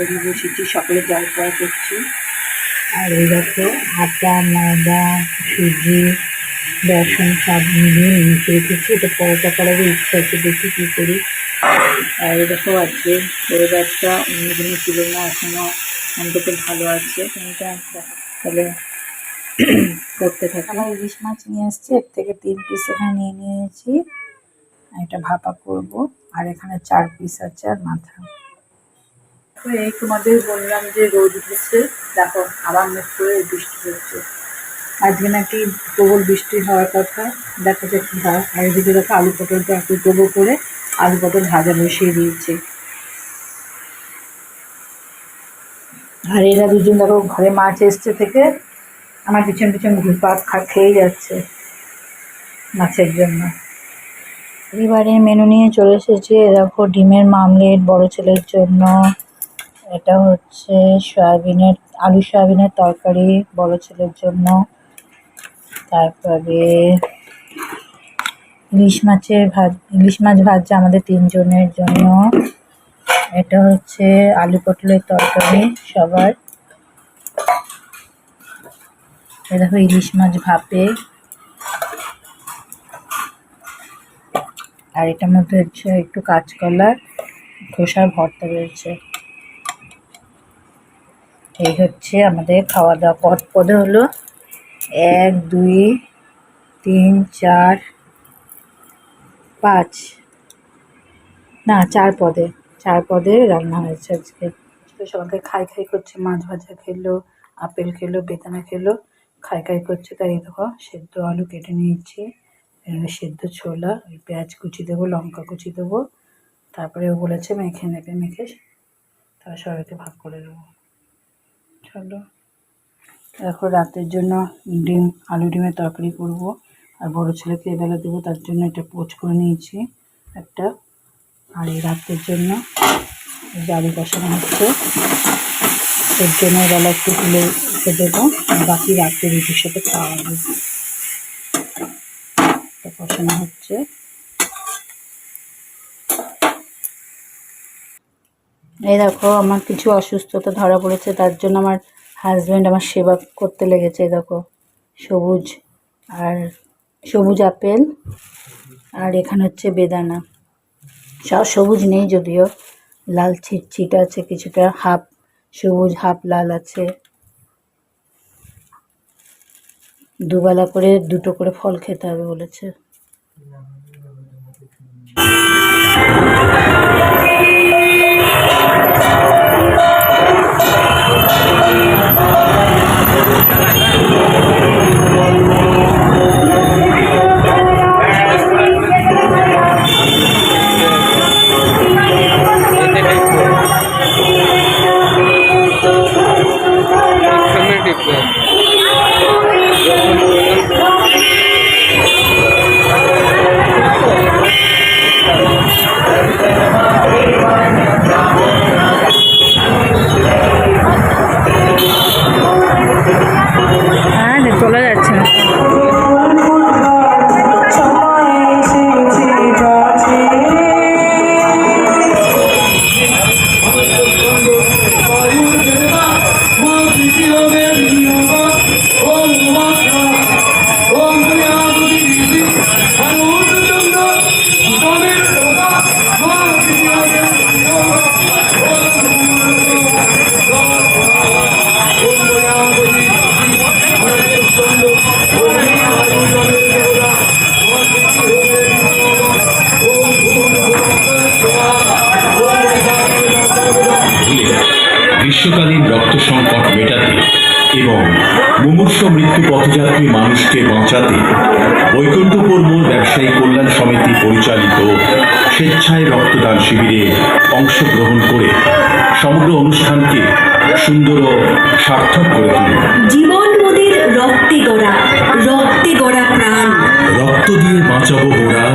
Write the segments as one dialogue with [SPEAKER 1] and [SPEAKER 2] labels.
[SPEAKER 1] তৈরি বসেছি সকালে জল পড়া করছি।
[SPEAKER 2] আর এই দেখো আটা ময়দা সুজি বেসন সব মিলিয়ে মিশিয়ে রেখেছি এটা পরোটা করার ইচ্ছা আছে দেখি কী করি।
[SPEAKER 1] আর এই দেখো আছে ওয়েদারটা অন্য দিনের তুলনা এখনও অন্তত ভালো আছে। এটা তাহলে করতে থাকি।
[SPEAKER 2] আমার ইলিশ মাছ নিয়ে আসছে এর থেকে তিন পিস এখানে নিয়ে নিয়েছি। এটা ভাপা করব। আর এখানে চার পিস আছে আর মাথা।
[SPEAKER 1] তো এই তোমাদের বললাম যে রোদ উঠেছে, দেখো আবার মেঘ করে বৃষ্টি হচ্ছে।
[SPEAKER 2] আজকে নাকি প্রবল বৃষ্টি হওয়ার কথা, দেখা যাক কি দেখো আলু পটলটা একটু ডোবো করে আলু পটল ভাজা বসিয়ে দিয়েছি। আর এরা দুজন দেখো ঘরে মাছ এসছে থেকে, আমার পিছন পিছন ঘুরপাক খা খেয়ে যাচ্ছে মাছের জন্য। এবারে মেনু নিয়ে চলে এসেছি দেখো ডিমের মামলেট বড় ছেলের জন্য। এটা হচ্ছে সয়াবিনের, আলু সয়াবিনের তরকারি বড় ছেলের জন্য। তারপরে ইলিশ মাছের ভাজ, ইলিশ মাছ ভাজা আমাদের তিনজনের জন্য। এটা হচ্ছে আলু পটলের তরকারি সবার। দেখো ইলিশ মাছ ভাপে। আর এটার মধ্যে হচ্ছে একটু কাঁচকলার খোসার ভর্তা রয়েছে। এই হচ্ছে আমাদের খাওয়া দাওয়া পদ পদে হলো এক, দুই, তিন, চার, পাঁচ। না, চার পদে। চার পদে রান্না হয়েছে আজকে। সবাইকে খাই খাই করছে, মাছ ভাজা খেলো, আপেল খেলো, বেদানা খেলো, খাই খাই করছে। তাই দেখো সেদ্ধ আলু কেটে নিয়েছি সেদ্ধ ছোলা, ওই পেঁয়াজ কুচি দেবো, লঙ্কা কুচি দেবো। তারপরে ও বলেছে মেখে নেবে মেখে তারপর সবাইকে ভাগ করে দেবো। চলো দেখো রাতের জন্য ডিম, আলু ডিমের তরকারি করব। আর বড় ছেলেকে এবেলা দেবো, তার জন্য এটা পোচ করে নিয়েছি, একটা। আর এই রাতের জন্য আলু কষানো হচ্ছে। এর জন্য এবেলা একটু তুলে রেখে দেবো বাকি রাত্রে রুটির সাথে খাওয়া হবে। কষানো হচ্ছে। এই দেখো, আমার কিছু অসুস্থতা ধরা পড়েছে, তার জন্য আমার হাজব্যান্ড আমার সেবা করতে লেগেছে দেখো। সবুজ আর সবুজ আপেল আর এখানে হচ্ছে বেদানা। সব সবুজ নেই যদিও, লাল ছিট ছিট আছে কিছুটা, হাফ সবুজ, হাফ লাল আছে। দুবেলা করে, দুটো করে ফল খেতে হবে বলেছে।
[SPEAKER 3] গ্রীষ্মকালীন রক্ত সংকট মেটাতে এবং মুমূর্ষ মৃত্যু পথযাত্রী মানুষকে বাঁচাতে বৈকুণ্ঠপুর মোড় ব্যবসায়ী কল্যাণ সমিতি পরিচালিত স্বেচ্ছায় রক্তদান শিবিরে অংশগ্রহণ করে সমগ্র অনুষ্ঠানকে সুন্দর ও সার্থক করে তুলুন
[SPEAKER 4] জীবন মোদের রক্তে গড়া রক্তে গড়া প্রাণ।
[SPEAKER 3] রক্ত দিয়ে বাঁচাবো ওরা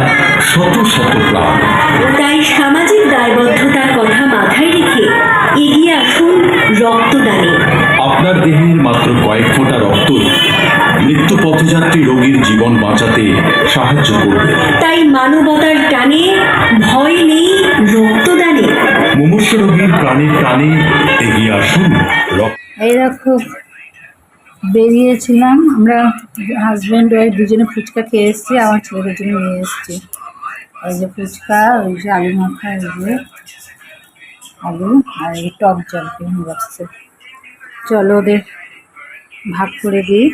[SPEAKER 3] শত শত প্রাণ।
[SPEAKER 4] তাই সামাজিক
[SPEAKER 3] আপনার দেহের মাত্র কয়েক ফোঁটা রক্তই মৃত্যু পথযাত্রী রোগীর জীবন বাঁচাতে সাহায্য করবে।
[SPEAKER 4] তাই মানবতার টানে ভয় নেই রক্তদানে
[SPEAKER 3] মুমূর্ষ মুমূর্ষ রোগীর প্রাণীর টানে এগিয়ে আসুন। রক্ত
[SPEAKER 2] বেরিয়েছিলাম। আমরা হাজব্যান্ড ওয়াইফ দুজনে ফুচকা খেয়ে এসেছি আমার ছেলেদের জন্য নিয়ে এসেছি। এই যে ফুচকা ওই যে আলু মাখা এই যে আলু আর এই টক জল কিনে রাখছে চলো ওদের ভাগ করে দিই।